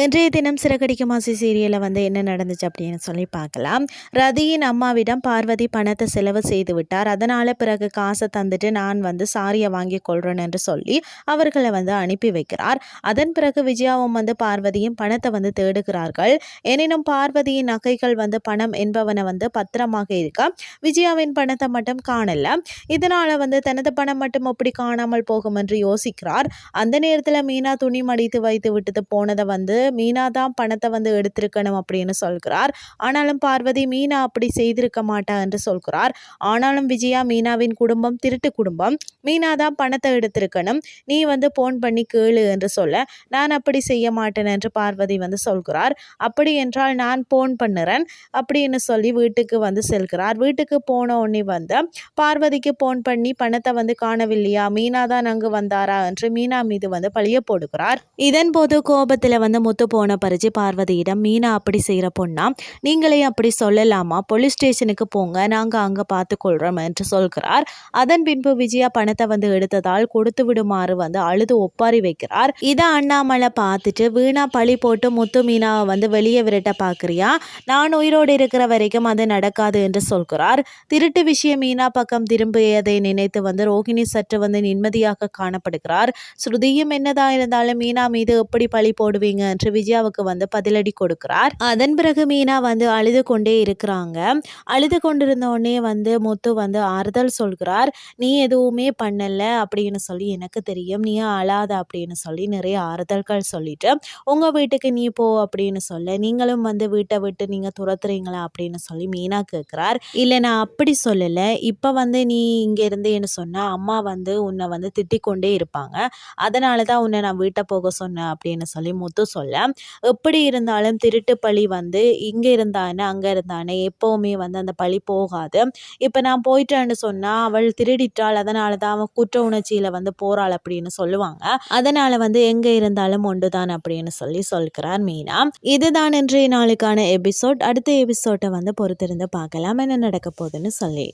இன்றைய தினம் சிறகடிக்க மாசி சீரியலில் வந்து என்ன நடந்துச்சு அப்படின்னு சொல்லி பார்க்கலாம். ரதியின் அம்மாவிடம் பார்வதி பணத்தை செலவு செய்து விட்டார். அதனால் பிறகு காசை தந்துட்டு நான் வந்து சாரியை வாங்கி கொள்கிறேன் என்று சொல்லி அவர்களை வந்து அனுப்பி வைக்கிறார். அதன் பிறகு விஜயாவும் வந்து பார்வதியும் பணத்தை வந்து தேடுகிறார்கள். எனினும் பார்வதியின் நகைகள் வந்து பணம் என்பவனை வந்து பத்திரமாக இருக்க விஜயாவின் பணத்தை மட்டும் காணல. இதனால் வந்து தனது பணம் மட்டும் அப்படி காணாமல் போகும் என்று யோசிக்கிறார். அந்த நேரத்தில் மீனா துணி மடித்து வைத்து விட்டுட்டு போனதை வந்து மீனா தான் பணத்தை வந்து எடுத்திருக்கணும் அப்படின்னு சொல்கிறார். ஆனாலும் பார்வதி மீனா அப்படி செய்திருக்க மாட்டா என்று சொல்கிறார். ஆனாலும் விஜயா மீனாவின் குடும்பம் திருட்டு குடும்பம். மீனா தான் பணத்தை எடுத்திருக்கணும். நீ வந்து போன் பண்ணி கேளு என்று சொல்ல நான் அப்படி செய்ய மாட்டேன் என்று பார்வதி வந்து சொல்கிறார். அப்படி என்றால் நான் போன் பண்ணுறேன் அப்படின்னு சொல்லி வீட்டுக்கு வந்து செல்கிறார். வீட்டுக்கு போன உடனே வந்து பார்வதிக்கு போன் பண்ணி பணத்தை வந்து காணவில்லையா? மீனா தான் அங்கு வந்தாரா? என்று மீனா மீது வந்து பழிய போடுகிறார். இதன் போது கோபத்தில் வந்து முத்து போன பறிச்சு பார்வதியிடம் மீனா அப்படி செய்கிற பொண்ணா? நீங்களே அப்படி சொல்லலாமா? போலீஸ் ஸ்டேஷனுக்கு போங்க நாங்கள் அங்கே பார்த்துக்கொள்கிறோம் என்று சொல்கிறார். அதன் பின்பு விஜயா பணத்தை வந்து எடுத்ததால் கொடுத்து விடுமாறு வந்து அழுது ஒப்பாரி வைக்கிறார். இதை அண்ணாமலை பார்த்துட்டு வீணா பழி போட்டு முத்து மீனாவை வந்து வெளியே விரட்ட பார்க்குறியா? நான் உயிரோடு இருக்கிற வரைக்கும் அது நடக்காது என்று சொல்கிறார். திருட்டு விஷயம் மீனா பக்கம் திரும்பியதை நினைத்து வந்து ரோஹிணி சற்று வந்து நிம்மதியாக காணப்படுகிறார். ஸ்ருதியும் என்னதான் இருந்தாலும் மீனா மீது எப்படி பழி போடுவீங்க? என்று விஜயாவுக்கு வந்து பதிலடி கொடுக்கிறார். அதன் பிறகு மீனா வந்து அழுது கொண்டே இருக்கிறாங்க. அழுது கொண்டிருந்த உடனே வந்து முத்து வந்து ஆறுதல் சொல்கிறார். நீ எதுவுமே பண்ணல அப்படின்னு சொல்லி எனக்கு தெரியும். நீ அழாத அப்படின்னு சொல்லி நிறைய ஆறுதல்கள் சொல்லிட்டு உங்க வீட்டுக்கு நீ போ அப்படின்னு சொல்ல நீங்களும் வந்து வீட்டை விட்டு நீங்க துரத்துறீங்களா அப்படின்னு சொல்லி மீனா கேட்கிறார். இல்லை நான் அப்படி சொல்லலை. இப்போ வந்து நீ இங்கே இருந்தேன்னு சொன்னா அம்மா வந்து உன்னை வந்து திட்டிக் கொண்டே இருப்பாங்க. அதனால தான் உன்னை நான் வீட்டை போக சொன்னேன் அப்படின்னு சொல்லி முத்து சொல்ல எப்படி இருந்தாலும் திருட்டு பழி வந்து இங்கே இருந்தானே அங்கே இருந்தானே எப்போவுமே வந்து அந்த பழி போகாது. இப்போ நான் போயிட்டேன்னு சொன்னால் அவள் திருடிட்டாள் அதனால தான் அவன் குற்ற உணர்ச்சியில் வந்து போகிறாள் அப்படின்னு சொல்லுவாங்க. அதனால் வந்து எங்கே இருந்தாலும் ஒன்று தான் அப்படின்னு சொல்லி சொல்கிறார் மீனா. இதுதான் இன்றைய நாளுக்கான எபிசோட். அடுத்த எபிசோட்டை வந்து பொறுத்திருந்து பார்க்கலாம். என்ன நடக்க போகுதுன்னு சொல்லி.